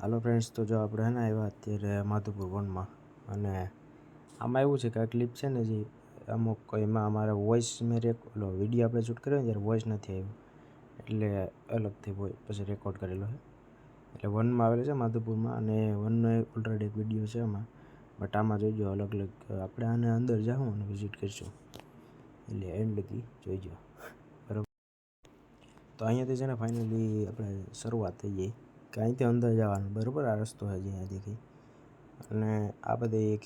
હાલો friends તો જો આપણે હે ને આવ્યા અત્યારે માધુપુર વનમાં અને આમાં એવું છે કે આ ક્લિપ છે ને જે અમુક એમાં અમારે વોઇસ મેં રેક વીડિયો આપણે શૂટ કર્યો ને ત્યારે વોઇસ નથી આવ્યો, એટલે અલગથી પછી રેકોર્ડ કરેલો છે. એટલે વનમાં આવેલું છે માધુપુરમાં અને વનનો ઓલરેડી એક વીડિયો છે એમાં બટ આમાં જોઈજો અલગ અલગ આપણે આને અંદર જાઉં અને વિઝિટ કરીશું એટલે એન્ડ લગી જોઈજો બરાબર? તો અહીંયાથી છે ને ફાઇનલી આપણે શરૂઆત થઈ ગઈ. કે અહીંથી અંદર જવાનું. બરાબર? આ રસ્તો છે જે અહીંયા દેખાય અને આ બધી એક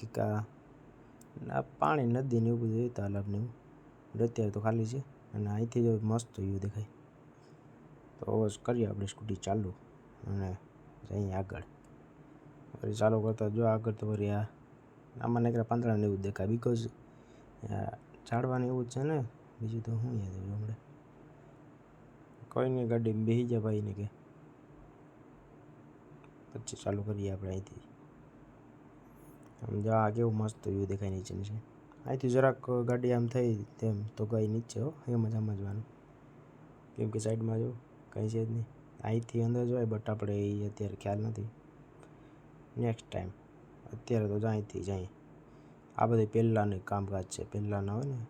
પાણી નદી ને એવું બધું તાલાબ ને એવું. અત્યારે તો ખાલી છે. અને અહીંથી જો મસ્ત વ્યૂ દેખાય. તો કરીએ આપણે સ્કૂટી ચાલુ. અને જઈએ આગળ. ફરી ચાલુ કરતા જો આગળ તો ફરી આ આમાં નીકળે પાંદડા ને એવું દેખાય. બિકોઝ ઝાડવાનું એવું જ છે ને. બીજું તો શું યાદ આવ્યું હમણાં. નહીં ગાડી બેસી જાય ભાઈને કે. પછી ચાલુ કરીએ આપણે અહીંથી. આમ જો આ કેવું મસ્ત વ્યૂ દેખાય નીચેની છે અહીંથી જરાક ગાડી આમ થઈ તેમ તો ગઈ નીચે હો એમ જ સમજવાનું કેમ કે સાઈડમાં જો કંઈ છે જ નહીં. અહીંથી અંદર જોવાય બટ આપણે એ અત્યારે ખ્યાલ નથી. નેક્સ્ટ ટાઈમ અત્યારે તો જ અહીંથી જાય. આ બધી પહેલાંની કામકાજ છે, પહેલાંના હોય ને.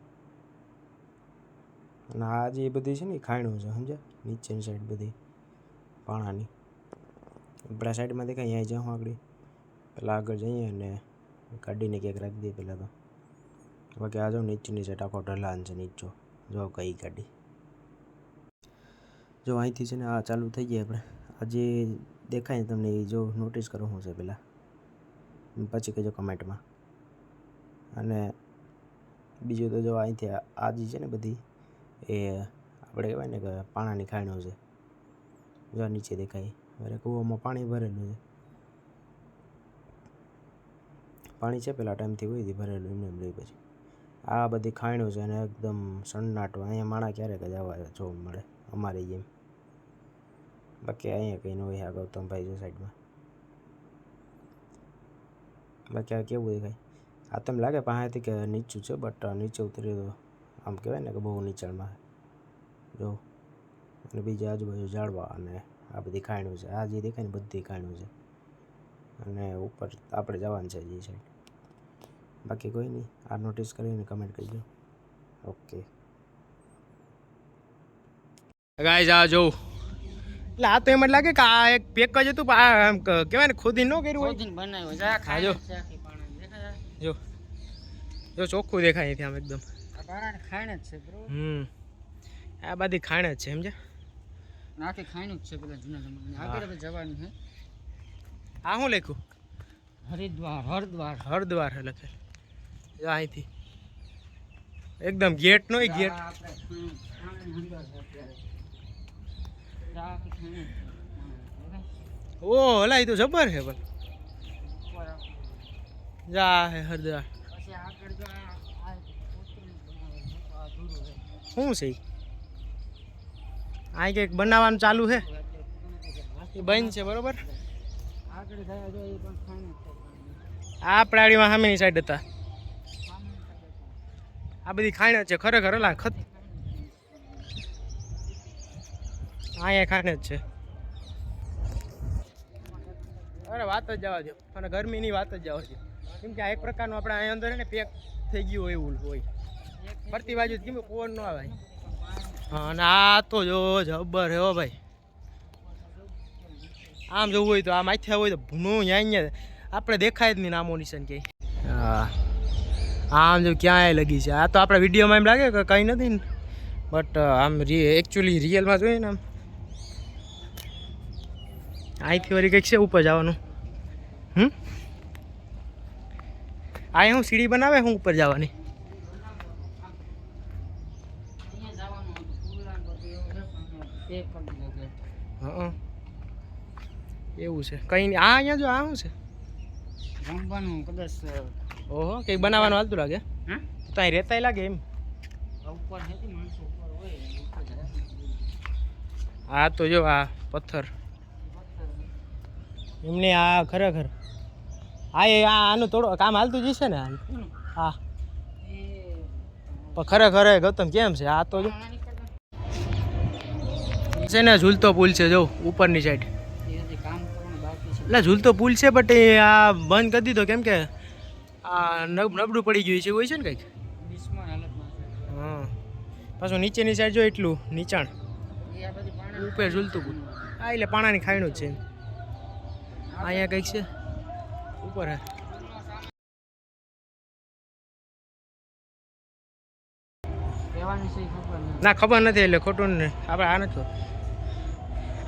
અને આ જે બધી છે ને ખાણું છે, સમજ્યા? નીચેની સાઈડ બધી પાણાની. આપણા સાઈડમાં દેખાય અહીંયા જાઉં આગળ. પહેલાં આગળ જઈએ અને ગાડીને ક્યાંક રાખી દઈએ પહેલાં તો. બાકી આ જાઉં નીચેની સાઈડ આખો ઢલાન છે નીચો. જો કઈ ગાડી જો અહીંથી છે ને આ ચાલુ થઈ ગયા આપણે. આજે દેખાય ને તમને જો નોટિસ કરો હું છે પહેલાં પછી કહેજો કમેન્ટમાં અને બીજું તો જો અહીંથી આ જે છે ને બધી, એ આપણે કહેવાય ને કે પાણાની ખાણો છે. જો નીચે દેખાય. અરે કૂવામાં પાણી ભરેલું છે. પાણી છે પેલા ટાઈમથી હોય હતી ભરેલું એમને એમ રહી પછી. આ બધી ખાણો છે અને એકદમ સન્નાટો. અહીંયા માણા ક્યારેક જ આવા જોવા મળે, અમારી જેમ બાકી અહીંયા કંઈ ન હોય આ ગૌતમભાઈ જો સાઈડમાં બાકી આ કેવું દેખાય આ તમને લાગે પાસેથી કે નીચું છે બટ નીચે ઉતરી તો આમ કહેવાય ને કે બહુ નીચાણમાં જો, અને બીજા આજુબાજુ ઝાડવા અને આ બધી ખાણું છે. આ જે દેખાય ને બધી ખાણું છે. અને ઉપર આપણે જવાનું છે જે સાઈડ બાકી કોઈ નહીં. આ નોટિસ કરીને કમેન્ટ કરજો. ઓકે ગાઈસ આ જો. એટલે આ તો એમ જ લાગે કે આ એક પેક જ હતું પણ આ આમ ક- કહેવાય ને ખુદી ન કર્યું હોય. બનાવ્યો છે. આ જો. જો જો ચોખ્ખું દેખાય અહીંથી આમ એકદમ. આ ખાણ જ છે હમ. આ બધી ખાણ જ છે સમજ્યા? આખી ખાણ જ છે પેલા જૂના જમાનાની આગળ હવે જવાનું છે આ શું લખ્યું હરિદ્વાર હરદ્વાર હરદ્વાર છે લખે જો અહીંથી એકદમ ગેટ નો ગેટ આ આપણે ખાણ- ખાણની અંદર છે અત્યારે. આ આખી ખાણ જ છે. દેખાય? ઓ હલા એ તો જબર છે પણ ઉપર આ- જા હે હરદ્વાર પછી આગળ જો આ આ કોતરીનું બનાવેલું છે. તો આ અધૂરું છે. શું છે આ કંઈક બનાવવાનું ચાલુ છે. એ બંધ છે બરોબર. આ પ્રાણીમાં સામેની સાઈડ હતા. આ બધી ખાણ જ છે ખરેખર હલા ખત અહીંયા ખાણ જ છે અરે વાત જ જવા દો અને ગરમીની વાત જ જવા દો કેમ કે આ એક પ્રકારનું આપણે અહીંયા અંદર ને પેક થઈ ગયું હોય એવું હોય ફરતી બાજુ કેમ પવન ન આવે અને આ તો જો જબ્બર હે ભાઈ. આમ જોવું હોય તો આમ માથે હોય તો ભૂનું અહીંયા અહીંયા આપણે દેખાય જ નહીં નામો નિશાન કે હા. આમ જો ક્યાંય લગી છે. આ તો આપણા વિડીયોમાં એમ લાગે કે કંઈ નથી ને. બટ આમ એકચ્યુઅલી રિયલમાં જોઈએ ને આમ. અહીંથી વળી કંઈક છે ઉપર જવાનું. હમ? આ હું સીડી બનાવે હું ઉપર જવાની અહીંયા જવાનું હતું. કુલાન બધું એવું છે પણ તે કરી દીધું છે. હા એવું છે. કંઈ નહીં આ અહીંયા જો આ શું છે? જમવાનું કદાચ ઓહો કંઈક બનાવવાનું હાલતું લાગે? હા? ત્યાં અહીં લાગે એમ. ઉપર માણસો ઉપર હોય આ તો જો આ પથ્થર. એમને આ ખરેખર. હા એ આ આનું થોડું કામ હાલતું જ છે ને હા. પણ ખરેખર ગૌતમ કેમ છે? આ તો જો. છે ને ઝૂલતો પુલ છે જો ઉપરની સાઈડ એટલે ઝૂલતો પુલ છે બટ એ આ બંધ કરી દીધો કેમ કે આ નબ નબળું પડી ગયું છે એવું હોય છે ને કંઈક? હા. પાછું નીચેની સાઈડ જો એટલું નીચાણ. ઉપર ઝૂલતું પુલ. હા એટલે પાણાની ખાઈનું જ છે. અહીંયા કંઈક છે. ઉપર હે. ના ખબર નથી એટલે ખોટું ને આપણે આ નથી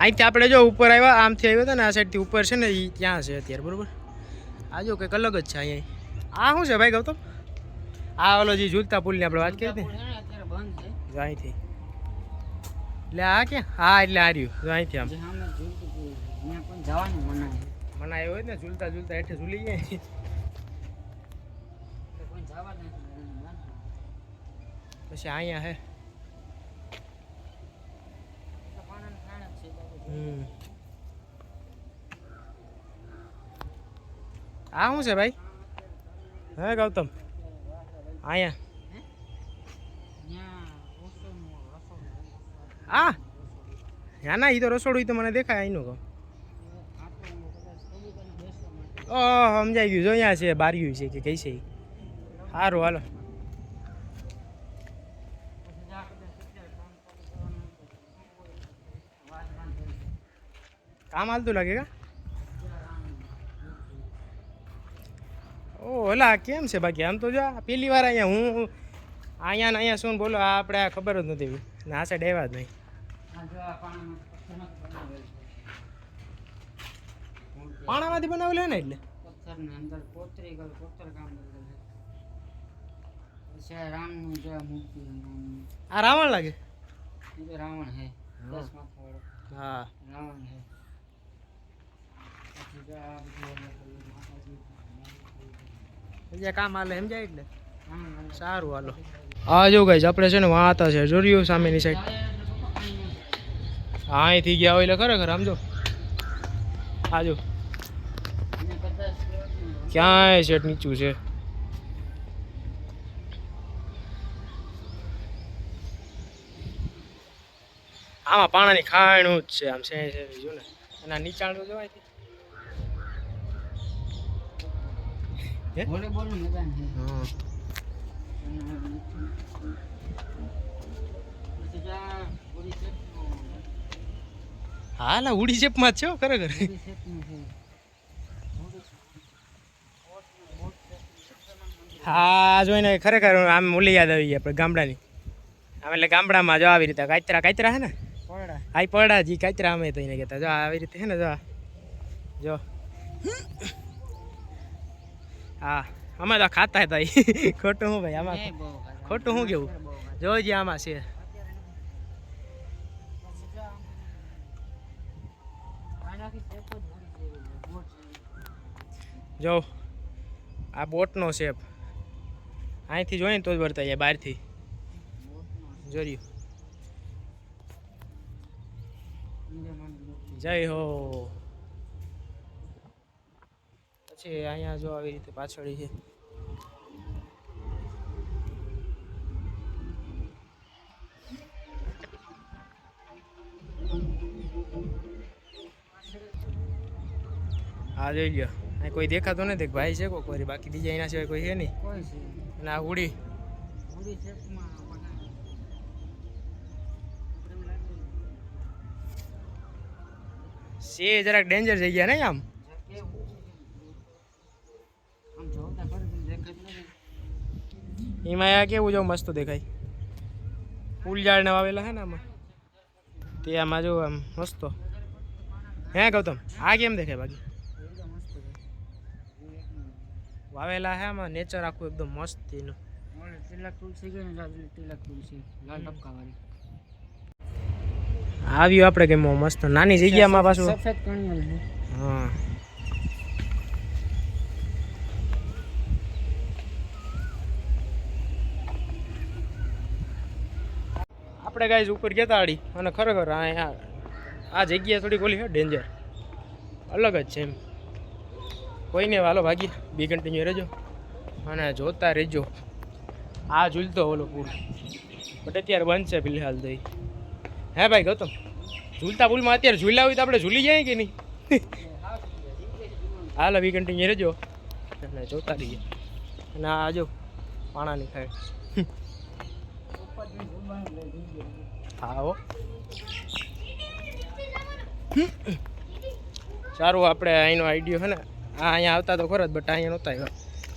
અહીંથી આપણે જો ઉપર આવ્યા આમથી આવ્યો હતા ને આ સાઈડથી ઉપર છે ને એ ત્યાં છે અત્યારે બરાબર? આ જો કંઈક અલગ જ છે અહીંયા. આ શું છે ભાઈ ગૌતમ? આ ઓલો જે ઝૂલતા પુલની આપણે વાત કરી હતી અહીંથી. એટલે આ ક્યાં? હા એટલે આ રહ્યું. જો અહીંથી આમ. મનાય. હોય ને ઝૂલતા ઝૂલતા હેઠે ઝૂલી જાય. પછી અહીંયા હે એટલે પાણીનું ખાણ જ છે બાકી હમ આ શું છે ભાઈ? હે ગૌતમ. અહીંયા આ? ના ના એ તો રસોડું તો મને દેખાય અહીંનું કહું. ઓહ સમજાઈ ગયું. જો અહીંયા છે બાર્યું છે કે કઈ છે સારું હાલો પછી જા કદાચ અત્યારે કામ ચાલુ કરવાનું હોય તો વાત બંધ થઈ જાય. કામ હાલતું લાગે કા ઓ ઓલા કેમ છે બાકી આમ તો જો આ પેલી વાર અહીંયા હું અહીંયા ને અહીંયા શું બોલો આ આપણે ખબર જ નથી ને આ સાઈડ આવ્યા જ નહીં. પાણામાંથી બનાવેલું હોય ને એટલે? પથ્થરની અંદર કોતરી કર કોતર કામ છે. પછી આ રામનું જો આ મૂર્તિ આ રાવણ લાગે? રાવણ હે દસ હા. રાવણ હે. પછી જો આ બધું અલગ અલગ માતાજી જે ગાઈસ આપણે છે ને વાતા છે જોરિયો સામેની હા ગયા હોય એટલે ખરેખર ક્યાંય સેટ નીચું છે. આમાં પાણાની ખાણું જ છે, આમ છે જો ને. આ નીચાણ જોવાય હે? મેદાન છે હા. ના હા ઉડી શેપમાં જ છે ખરેખર હા. જોઈને ખરેખર આમ ઓલી યાદ આવી આપણે ગામડાની. આમ એટલે ગામડામાં જો આવી રીતે કાચરા કાચરા હે ને? પડડા. આઈ પડડા જી કાચરા અમે તો એને કહેતા. જો આવી રીતે હે ને જો જો. હા અમે તો ખાતા હતા. ખોટું હું ભાઈ આમાં. ખોટું શું કેવું. જોજે આમાં છે જો આ બોટનો શેપ અહીંથી જોઈએ ને તો જ વર્તાય જાય બહારથી બોટ. જય હો પછી અહીંયા જો આવી રીતે પાછળ છે. હા જોઈ લ્યો અહીં કોઈ દેખાતો નથી ભાઈ છે કોઈ કોઈ બાકી બીજા એના સિવાય કોઈ છે નહીં. કોઈ છે અને આ હુડી. છે જરાક ડેન્જર જગ્યા નહીં આમ છે કેવું છે. આમ જોતા ખરું પણ દેખાતું નથી. એમાં આ કેવું જો મસ્ત દેખાય. ફૂલ ઝાડને વાવેલા હે ને આમાં? તે આમાં જો આમ મસ્ત. હે ગૌતમ આ કેમ દેખાય બાકી? છે. વાવેલા હે આમાં નેચર આખું એકદમ મસ્ત એનું. તિલક તુલસી ગઈ ને તિલક તુલસી. લાલ ટપકાવાળી. આવ્યું આપણે કે મસ્ત. નાની જગ્યામાં પાછું. સફેદ કણિયલ હા. આપણે ગાઈઝ ઉપર ગયા અડી અને ખરેખર આ આ જગ્યા થોડીક ઓલી છે ડેન્જર અલગ જ છે એમ. કોઈને વાલો ભાગી બી કન્ટિન્યુ રહેજો. અને જોતા રહેજો. આ ઝૂલતો ઓલો પુલ. બટ અત્યારે બંધ છે ફિલહાલ તો. હે ભાઈ ગૌતમ, ઝૂલતા પુલમાં અત્યારે ઝૂલ્યા હોય તો આપણે ઝૂલી જાય કે નહીં? હાલો, બી કન્ટિન્યુ રહેજો. અને જોતા રહીએ. અને આ જો પાણાની ખાય હો સારું આપણે અહીંનો આઈડિયો છે ને આ અહીંયા આવતા તો ખરો જ બટ અહીંયા નહોતા આવ્યા.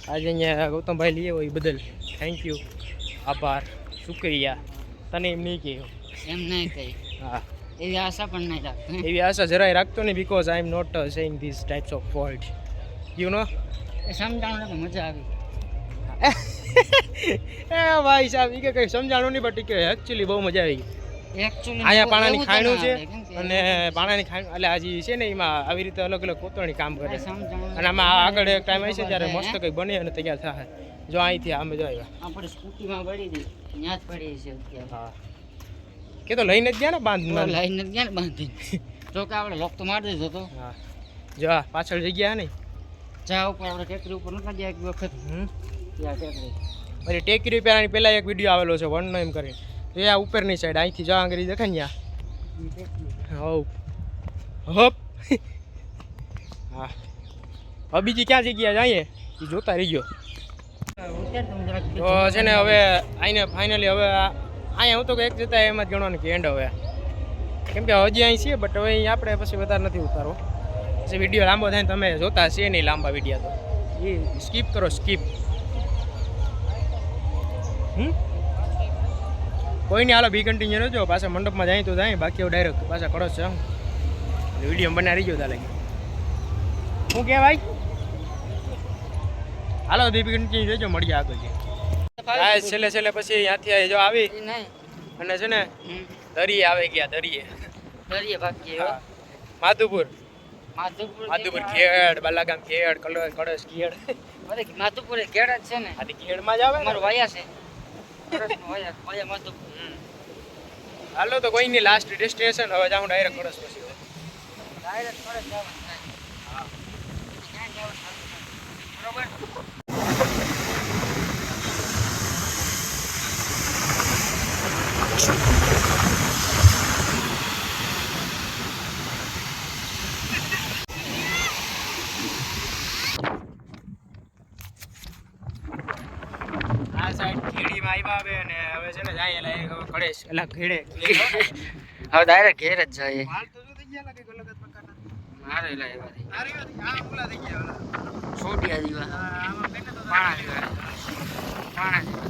આજે અહીંયા ગૌતમભાઈ લઈએ હોય બદલ. થેન્ક યુ આભાર. શુક્રિયા. તને એમ નહીં કહ્યું. એમ નહીં કહી હા. એવી આશા પણ નહીં રાખતો. એવી આશા જરાય રાખતો નહીં because I am not saying this types of fault you know એ મજા આવી. એ ભાઈ સાહેબ એ કઈ સમજાણું નહીં બટ કે એકચ્યુઅલી બહુ મજા આવી અહીંયા પાણાની ખાણું છે અને પાણાની ખાણું એટલે આજે છે ને એમાં આવી રીતે અલગ અલગ કોતરણી કામ કરે અને આમાં આગળ એક ટાઈમ છે ત્યારે મસ્ત કંઈ બને અને તૈયાર થાય. જો અહીંથી આમે જો આવ્યા. આપણે સ્કૂટીમાં પડી હતી ત્યાં જ પડી છે હા. કે તો લઈને જ ગયા ને બાંધ તો લઈને જ ગયા ને બાંધીને. જો કે આપણે લોક તો મારી દીધો તો. હા. જો પાછળ જગ્યા નહીં ચા ઉપર આપણે ટેકરી ઉપર નતા ગયા એક વખત. હમ. પછી ટેકરી રિપેરાની પહેલાં એક વીડિયો આવેલો છે વન નો એમ કરીને. તો એ આ ઉપરની સાઈડ અહીંથી જવા કરી દેખાય ને ટેકરી. હપ. હા. હવે બીજી ક્યાં જગ્યા જઈએ? એ જોતા રહી ગયો તો છે ને હવે આઈને ફાઇનલી હવે અહીંયા હું તો એક જતા એમ જ ગણવાનું કે એન્ડ હવે. કેમ કે હજી અહીં છીએ બટ હવે અહીં આપણે પછી વધારે નથી ઉતારો પછી વીડિયો લાંબો થાય તમે જોતા છે નહીં લાંબા વીડિયો તો. એ સ્કીપ કરો સ્કીપ કોઈ નહીં હાલો બી કન્ટિન્યુ રહેજો. પાછા મંડપમાં જાય તો જાય. બાકી હવે ડાયરેક્ટ પાછા કરો છે. વીડિયો બનાવી ગયો તાલે. શું ભાઈ? હાલો બી કન્ટિન્યુ રહેજો મળીએ આગળ. આ છેલ્લે છેલ્લે પછી ત્યાંથી જો આવી. અને છે ને દરિયે આવે ગયા દરિયે. દરિયે ભાગીએ માધુપુર. માધુપુર ખેડ બાલાગામ ખેડ કલર કડસ ખેડ. માધુપુર ખેડ જ છે ને. આથી ખેડમાં જ આવે ને? વાયા છે. હાલો તો કોઈ નહીં લાસ્ટ ડેસ્ટિનેશન હવે જાઉં ડાયરેક્ટ કળશ પછી. ડાયરેક્ટ કળશ જવાનું થાય ક્યાં જવાનું થાય? બરોબર આ સાઈડ ખેડીમાં આવ્યા હવે અને હવે છે ને જાય એટલે કળેશ એટલે ઘેડે. હવે ડાયરેક્ટ ઘેર જ જઈએ. હાલ તો થઈ ગયા લાગે અલગ જ. પ્રકારના મારે લાવ્યા હતી આ રહ્યો છે, આ ઓલા થઈ ગયા ઓલા. છોડિયા દીવા પાણા જેવા. પાણા જેવા.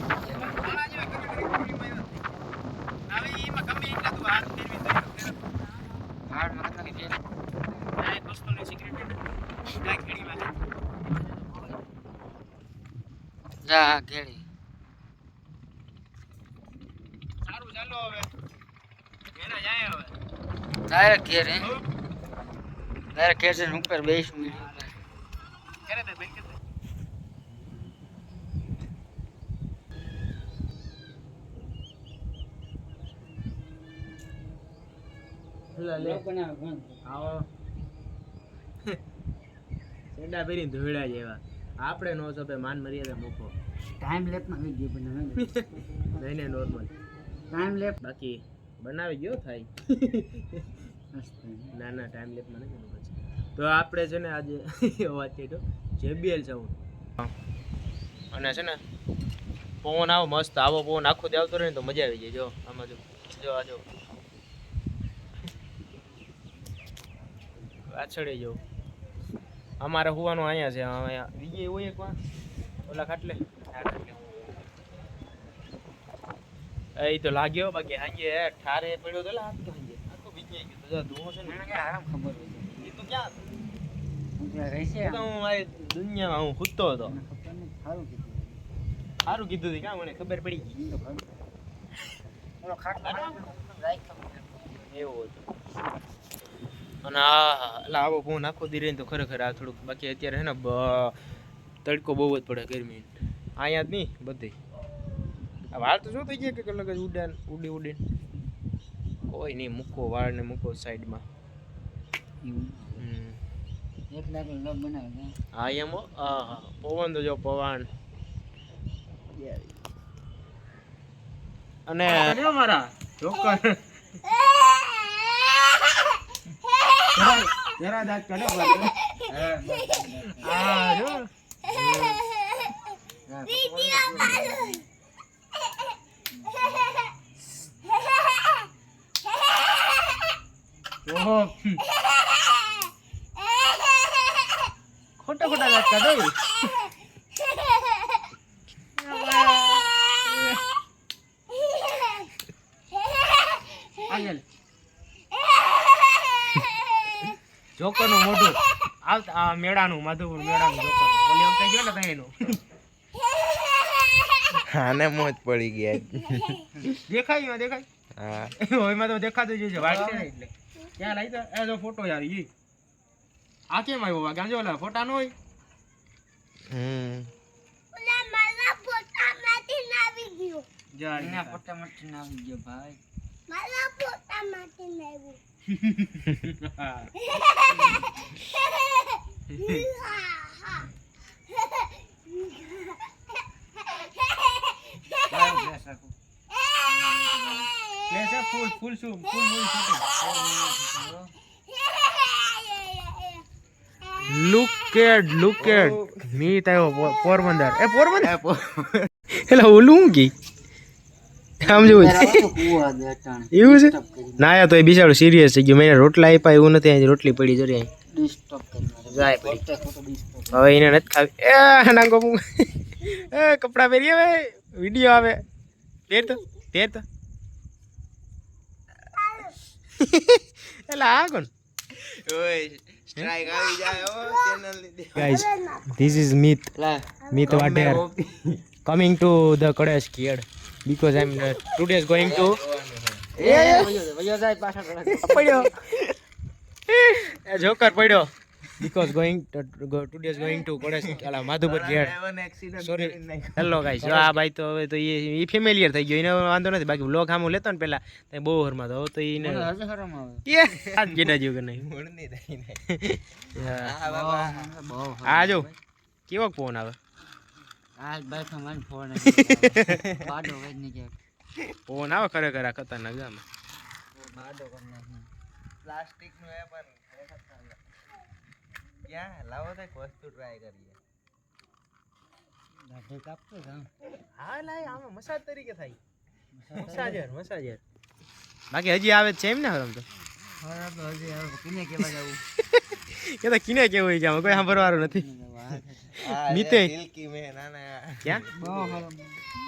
પાણા જેવા કલર કરી ખેડીમાં આવ્યા. હવે એમાં ગમે એટલા તું હાથ ફેરવી તો એનો ફેરવ. ભાડ મતલબ કે આ એક વસ્તુની secret છે ને, આ ખેડીમાં છે. જા ઘેડી સારું ચાલો હવે ઘેરે જાય હવે ડાયરેક્ટ ઘેર હે ડાયરેક્ટ ઘેર જઈને ઉપર બેસ સેડા પહેરીને ધોળા જેવા. આપણે નો છો માન મર્યાદા મૂકો. ટાઈમ લેપમાં બનાવે નોર્મલ ટાઈમ લેપ બાકી બનાવી ગયો થાય? ના ના ટાઈમ લેપ મને તો આપણે છે ને આજે વાત કરી તો જેબીએલ હું. અને છે ને પવન આવો મસ્ત આવો પવન આખો દે આવતો રહે ને તો મજા આવી જાય. જો આમાં જો જો આ જો. પાછળ જો. અમારે હોવાનું અહીંયા છે અહીંયા. બીજે હોય એક વાર? ઓલા ખાટલે. એ તો લાગ્યો બાકી હાંજે ઠારે પડ્યો તો લાગ તો હાંજે. આખો બીજે ગયો તો ધુઓ છે ને આરામ ખબર હોય એ તો ક્યાં હું ત્યાં રહી છે. એ તો હું મારી દુનિયામાં હું ખૂદતો હતો. સારું કીધું. સારું કીધું હતું ક્યાં મને ખબર પડી ગઈ? એવું હતું. અને આ એટલે આવો ફોન આખો દી રહીને તો ખરેખર આ થોડુંક બાકી અત્યારે હે ને બ- તડકો બહુ જ પડે ગરમી અહીંયા જ નહીં બધી. વાળ તો શું થઈ ગયા કે અલગ જ ઉડાન ઉડી ઉડીને? કોઈ નહીં મૂકો વાળને મૂકો સાઈડમાં. હા એમ હા? હા પવન તો જો પવન. અને મારા? ચોક્કસ જરા દાંત કાઢો. આ જો. ઓહો. ખોટા ખોટા લાગતા કાઢો. આગળ. જોકરનું મોઢું. આવતા આ મેળાનું માધવપુર મેળાનું જોકર ઓલી આમ કઈ ગયો ને તઈ એનું? આને મોજ પડી ગયા દેખાય દેખાય? હા. એમાં તો દેખાતું જ છે વાઈટ છે ને એટલે. ક્યાં લાવી તો એ જો ફોટો યાર ઈ આ કેમ આવ્યો બા ગાંજો ઓલા ફોટા નો હોય હમ જા એના પોતા માટે ના આવી ગયો ભાઈ હા. લાવ ડ્રેસ રાખું લે છે ફૂલ ફૂલ શું? ફૂલ ફૂલ shooting look at look at Meet આવ્યો પોરબંદર. એ પોરબંદર? એટલે ઓલું હું કી આમ જેવું એવું છે? ના યાર તો એ બિચારું સિરિયસ થઈ ગયું મેં રોટલા આપ્યા એવું નથી અહીં રોટલી પડી જરી અહીં ડિસ્ટર્બ કરી જાય પડી. હવે એને નથી ખાવી. એ નાંગો એ કપડાં પહેરી હવે વીડિયો આવે. પહેર તો પહેર તો. એટલે આ કોણ સ્ટ્રાઇક આવી જાય ઓ ચેનલની guys this is Meet Meet water coming to the કડેશ કિયડ because I am today is going to વયો જાય પાછળ પડ્યો because going to days going to કડેશ અલા માધુપુર કિયડ સોરી હેલો ગાઈસ જો આ ભાઈ તો હવે તો એ ફેમિલિયર થઈ ગયો. એને વાંધો નથી. બાકી બ્લોગ આમ લેતો ને પેલા. તો બહુ હરમાં તો હવે તો એને હજુ હરમ આવે. એ આ જેવું કે નહીં? હા. આ જો. કેવો ફોન આવે? આજ ફોન બાડો વેજ ને કે ફોન આવે ખરેખર આ ખતરનાક નાખી. પ્લાસ્ટિકનું એ પણ. ક્યાં? લાવો તો એક વસ્તુ ટ્રાય કરીએ. દાઢી કાપતો જામ હા. લાય આમાં મસાજ તરીકે થાય. મસાજર મસાજર. બાકી હજી આવે જ છે એમ ને હરમ તો? હજી આવે કિને કેવા જવું? કે તો કિને કેવું આમાં કોઈ સાંભળવાનું નથી. ના ક્યાં? બહુ હરમ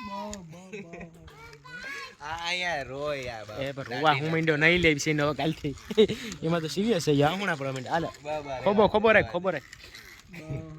બહુ બહુ. એમાં તો સિરિયસ છે હમણાં પણ માંડ્યો ખબર બાબા